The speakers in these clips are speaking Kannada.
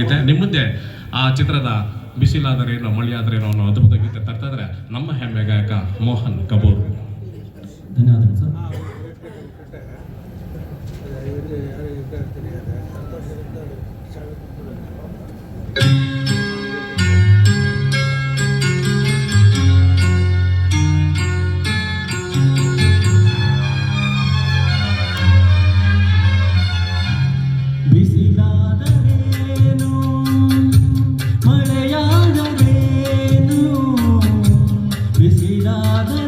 ಗೀತೆ. ನಿಮ್ಮ ಮುಂದೆ ಆ ಚಿತ್ರದ ಬಿಸಿಲಾದರೇನೋ ಮಳೆಯಾದರೇನೋ ಅನ್ನೋ ಅದ್ಭುತ ಗೀತೆ ತರ್ತಾ ಇದ್ರೆ ನಮ್ಮ ಹೆಮ್ಮೆ ಗಾಯಕ ಮೋಹನ್ ಕಪೂರ್. ಧನ್ಯವಾದಗಳು ಸರ್. ಬಿಸಿಲಾದರೇನು ಬಿಸಿಲಾದರೇನು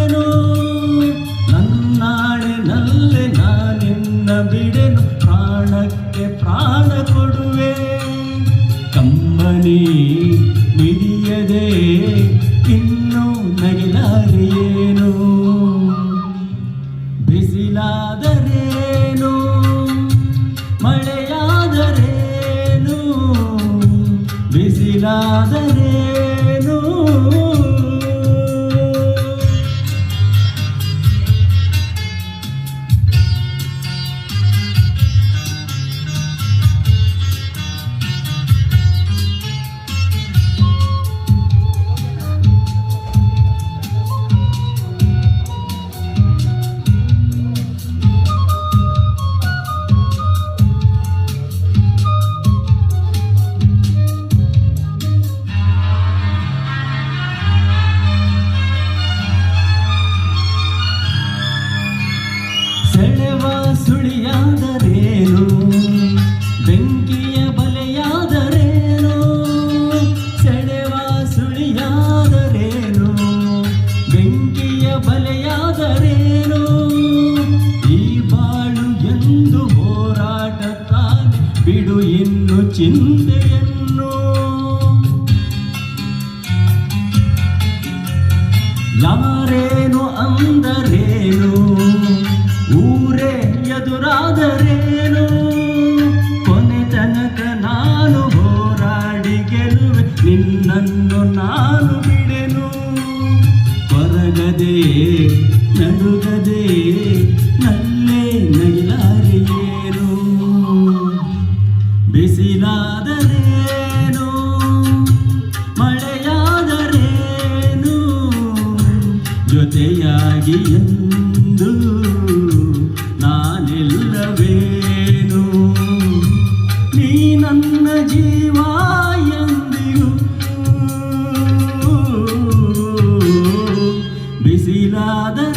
ಕಂಬನಿ ಮಿಡಿಯದೆ ಇನ್ನು ನಗಿಲಾರಿಯೇನು ಬಿಸಿಲಾದರೇನು? ಮಳೆಯಾದರೇನು? ಬಿಸಿಲಾದರೇನು ಬಿಡು ಇನ್ನು ಚಿಂತೆಯನ್ನು. ಯಾರೇನು ಅಂದರೇನು? ಊರೇ ಎದುರಾದರೇನು? ಕೊನೆ ತನಕ ನಾನು ಹೋರಾಡಿ ಗೆಲುವೆ ನಿನ್ನನ್ನು ನಾನು ಜೊತೆಯಾಗಿ ಎಂದು ನಾನೆಲ್ಲವೇನು? ನೀ ನನ್ನ ಜೀವ ಎಂದಿಗೂ ಬಿಸಿಲಾದರೇನು